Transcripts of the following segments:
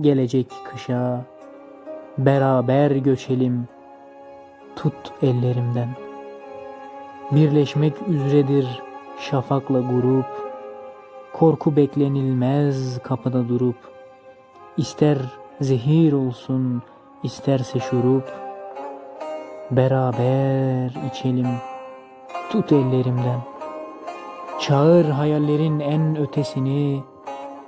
gelecek kışa, beraber göçelim, tut ellerimden. Birleşmek üzeredir şafakla grup, korku beklenilmez kapıda durup, ister zehir olsun, isterse şurup, beraber içelim, tut ellerimden. Çağır hayallerin en ötesini,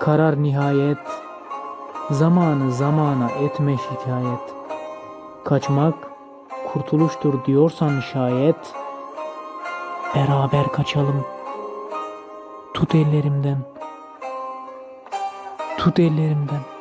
Karar nihayet, zamanı zamana etme şikayet. Kaçmak kurtuluştur diyorsan şayet, beraber kaçalım. Tut ellerimden, tut ellerimden.